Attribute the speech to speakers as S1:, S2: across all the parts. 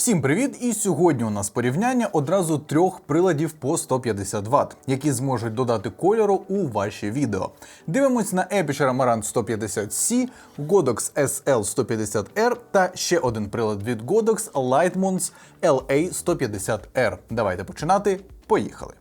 S1: Всім привіт! І сьогодні у нас порівняння одразу трьох приладів по 150 Вт, які зможуть додати кольору у ваші відео. Дивимось на Aperture Amaranth 150C, Godox SL150R та ще один прилад від Godox Lightmons LA150R. Давайте починати. Поїхали!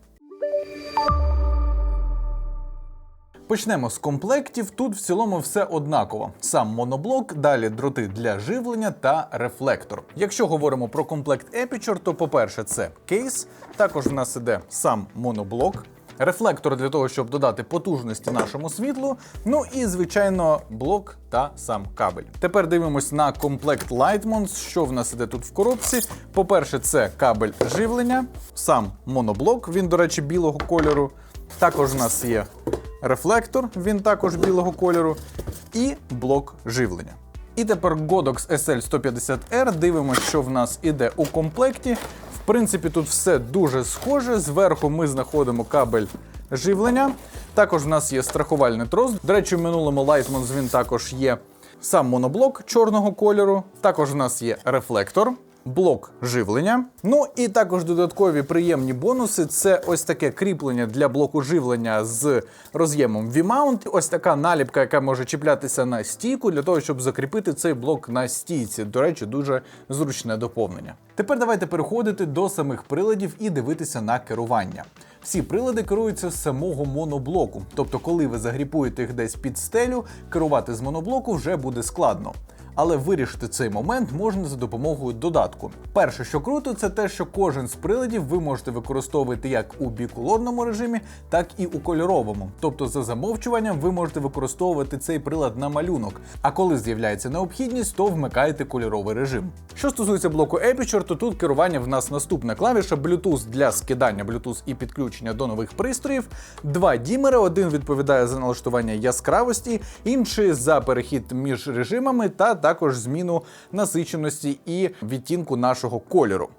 S1: Почнемо з комплектів. Тут в цілому все однаково. Сам моноблок, далі дроти для живлення та рефлектор. Якщо говоримо про комплект Aperture, то по-перше, це кейс. Також в нас іде сам моноблок. Рефлектор для того, щоб додати потужності нашому світлу. Ну і, звичайно, блок та сам кабель. Тепер дивимось на комплект Lightmons. Що в нас іде тут в коробці? По-перше, це кабель живлення, сам моноблок, він, до речі, білого кольору. Також в нас є рефлектор, він також білого кольору, і блок живлення. І тепер Godox SL150R. Дивимося, що в нас іде у комплекті. В принципі, тут все дуже схоже. Зверху ми знаходимо кабель живлення. Також в нас є страхувальний трос. До речі, в минулому Lightmans він також є сам моноблок чорного кольору. Також в нас є рефлектор блок живлення. Ну і також додаткові приємні бонуси це ось таке кріплення для блоку живлення з роз'ємом V-mount. Ось така наліпка, яка може чіплятися на стійку для того, щоб закріпити цей блок на стійці. До речі, дуже зручне доповнення. Тепер давайте переходити до самих приладів і дивитися на керування. Всі прилади керуються з самого моноблоку, тобто, коли ви загріпуєте їх десь під стелю, керувати з моноблоку вже буде складно але вирішити цей момент можна за допомогою додатку. Перше, що круто, це те, що кожен з приладів ви можете використовувати як у біколорному режимі, так і у кольоровому. Тобто, за замовчуванням, ви можете використовувати цей прилад на малюнок. А коли з'являється необхідність, то вмикаєте кольоровий режим. Що стосується блоку Aperture, то тут керування в нас наступна клавіша Bluetooth для скидання Bluetooth і підключення до нових пристроїв. Два дімери, один відповідає за налаштування яскравості, інший за перехід між режимами та також зміну насиченості і відтінку нашого кольору.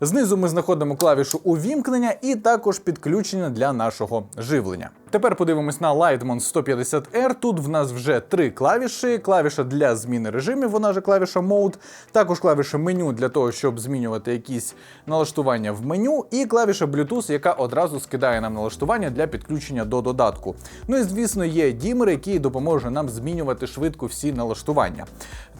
S1: Знизу ми знаходимо клавішу увімкнення і також підключення для нашого живлення. Тепер подивимось на Lightmon 150R. Тут в нас вже три клавіші: клавіша для зміни режимів, вона же клавіша Mode, також клавіша меню для того, щоб змінювати якісь налаштування в меню, і клавіша Bluetooth, яка одразу скидає нам налаштування для підключення до додатку. Ну і звісно, є дімер, який допоможе нам змінювати швидко всі налаштування.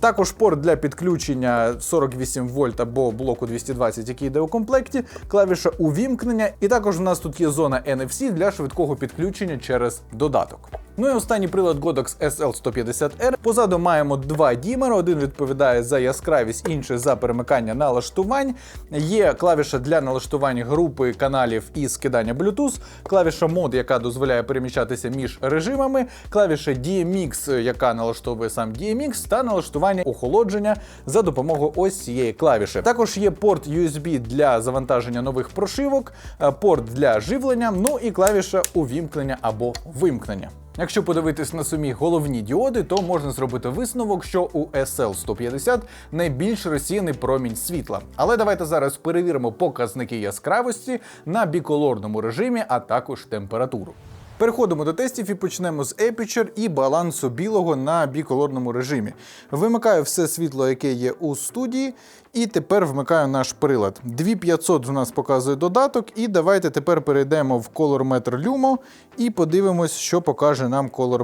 S1: Також порт для підключення 48 вольт або блоку 220, який йде у комплекті, клавіша увімкнення, і також в нас тут є зона NFC для швидкого підключення через додаток. Ну і останній прилад Godox SL150R. Позаду маємо два дімери. Один відповідає за яскравість, інший за перемикання налаштувань. Є клавіша для налаштування групи каналів і скидання Bluetooth, клавіша мод, яка дозволяє переміщатися між режимами, клавіша DMX, яка налаштовує сам DMX, та налаштування охолодження за допомогою ось цієї клавіші. Також є порт USB для завантаження нових прошивок, е, порт для живлення, ну і клавіша увімкнення або вимкнення. Якщо подивитись на самі головні діоди, то можна зробити висновок, що у SL150 найбільш розсіяний промінь світла. Але давайте зараз перевіримо показники яскравості на біколорному режимі, а також температуру. Переходимо до тестів і почнемо з Aperture і балансу білого на біколорному режимі. Вимикаю все світло, яке є у студії, і тепер вмикаю наш прилад. 2500 в нас показує додаток, і давайте тепер перейдемо в Meter Lumo і подивимось, що покаже нам Color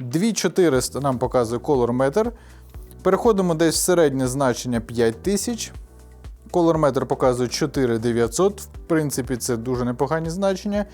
S1: 2400 нам показує Color Переходимо десь в середнє значення 5000. Meter показує 4900, в принципі, це дуже непогані значення.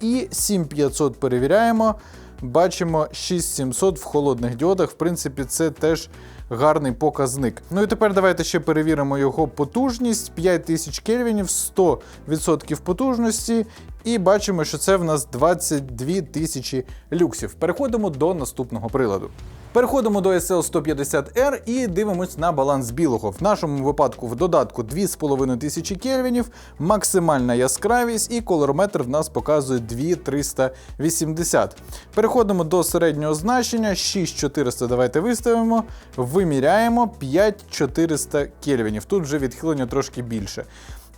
S1: І 7500 перевіряємо. Бачимо 6700 в холодних діодах. В принципі, це теж гарний показник. Ну і тепер давайте ще перевіримо його потужність. 5000 кельвінів, 100% потужності. І бачимо, що це в нас 22 тисячі люксів. Переходимо до наступного приладу. Переходимо до SL150R і дивимось на баланс білого. В нашому випадку в додатку 2500 кельвінів, максимальна яскравість і колорометр в нас показує 2380. Переходимо до середнього значення, 6400 давайте виставимо, виміряємо 5400 кельвінів. Тут вже відхилення трошки більше.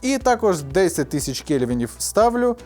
S1: І також 10 тисяч кельвінів ставлю.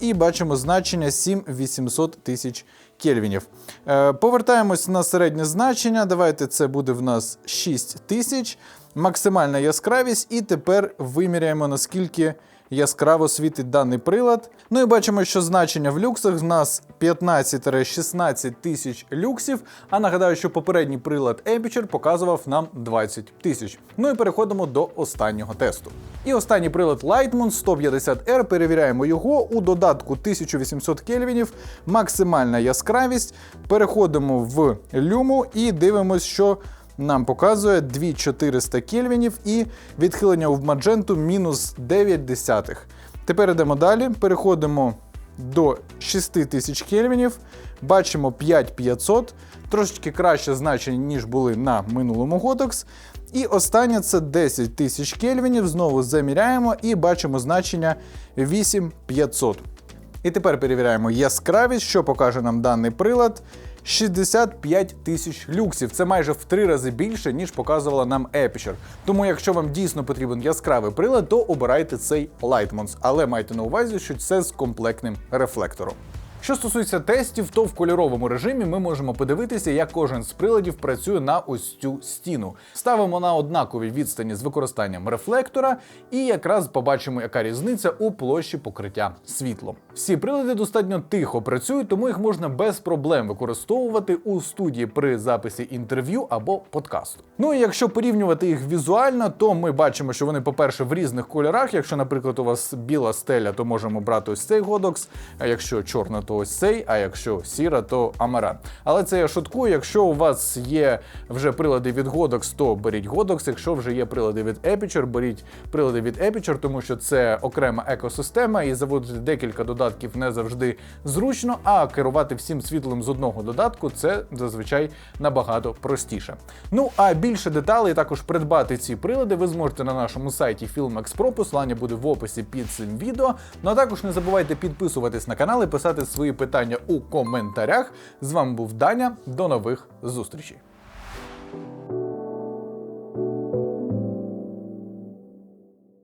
S1: І бачимо значення 7800 тисяч кельвінів. Е, повертаємось на середнє значення. Давайте це буде в нас 6000. Максимальна яскравість, і тепер виміряємо, наскільки яскраво світить даний прилад. Ну і бачимо, що значення в люксах в нас 15-16 тисяч люксів. А нагадаю, що попередній прилад Aperture показував нам 20 тисяч. Ну і переходимо до останнього тесту. І останній прилад Lightmon 150R. Перевіряємо його у додатку 1800 кельвінів, максимальна яскравість. Переходимо в люму і дивимось, що нам показує 2400 кельвінів і відхилення в мадженту мінус 9 десятих. Тепер йдемо далі, переходимо до 6000 кельвінів, бачимо 5500, трошечки краще значення, ніж були на минулому Godox. І останнє це 10 тисяч кельвінів. Знову заміряємо і бачимо значення 8500. І тепер перевіряємо яскравість, що покаже нам даний прилад. 65 тисяч люксів. Це майже в три рази більше, ніж показувала нам Aperture. Тому, якщо вам дійсно потрібен яскравий прилад, то обирайте цей Lightmons. Але майте на увазі, що це з комплектним рефлектором. Що стосується тестів, то в кольоровому режимі ми можемо подивитися, як кожен з приладів працює на ось цю стіну. Ставимо на однаковій відстані з використанням рефлектора, і якраз побачимо, яка різниця у площі покриття світлом. Всі прилади достатньо тихо працюють, тому їх можна без проблем використовувати у студії при записі інтерв'ю або подкасту. Ну і якщо порівнювати їх візуально, то ми бачимо, що вони, по-перше, в різних кольорах. Якщо, наприклад, у вас біла стеля, то можемо брати ось цей Godox, а якщо чорна, то ось цей, а якщо сіра, то Amaran. Але це я шуткую. Якщо у вас є вже прилади від Godox, то беріть Godox. Якщо вже є прилади від Aperture, беріть прилади від Aperture, тому що це окрема екосистема, і заводити декілька додатків не завжди зручно, а керувати всім світлом з одного додатку це зазвичай набагато простіше. Ну а більше деталей також придбати ці прилади ви зможете на нашому сайті Filmex Pro, посилання буде в описі під цим відео. Ну а також не забувайте підписуватись на канал і писати свої питання у коментарях. З вами був Даня. До нових зустрічей.